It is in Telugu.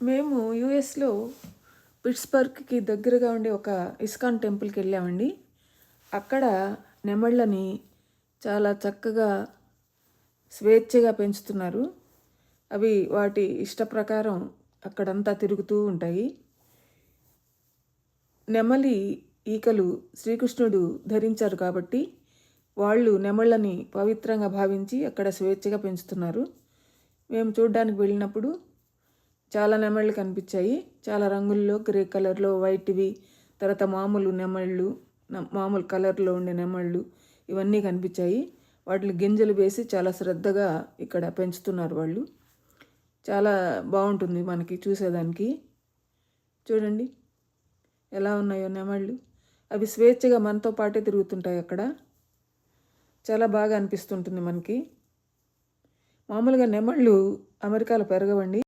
మేము యుఎస్లో పిట్స్బర్గ్కి దగ్గరగా ఉండే ఒక ఇస్కాన్ టెంపుల్కి వెళ్ళామండి. అక్కడ నెమళ్ళని చాలా చక్కగా స్వేచ్ఛగా పెంచుతున్నారు. అవి వాటి ఇష్ట ప్రకారం అక్కడంతా తిరుగుతూ ఉంటాయి. నెమలి ఈకలు శ్రీకృష్ణుడు ధరించారు కాబట్టి వాళ్ళు నెమళ్ళని పవిత్రంగా భావించి అక్కడ స్వేచ్ఛగా పెంచుతున్నారు. మేము చూడడానికి వెళ్ళినప్పుడు చాలా నెమళ్ళు కనిపించాయి. చాలా రంగుల్లో గ్రే కలర్లో వైట్వి తర్వాత మామూలు నెమళ్ళు మామూలు కలర్లో ఉండే నెమళ్ళు ఇవన్నీ కనిపించాయి. వాటిని గింజలు వేసి చాలా శ్రద్ధగా ఇక్కడ పెంచుతున్నారు వాళ్ళు. చాలా బాగుంటుంది మనకి చూసేదానికి. చూడండి ఎలా ఉన్నాయో నెమళ్ళు. అవి స్వేచ్ఛగా మనతో పాటే తిరుగుతుంటాయి అక్కడ. చాలా బాగా అనిపిస్తుంటుంది మనకి. మామూలుగా నెమళ్ళు అమెరికాలో పెరగవండి.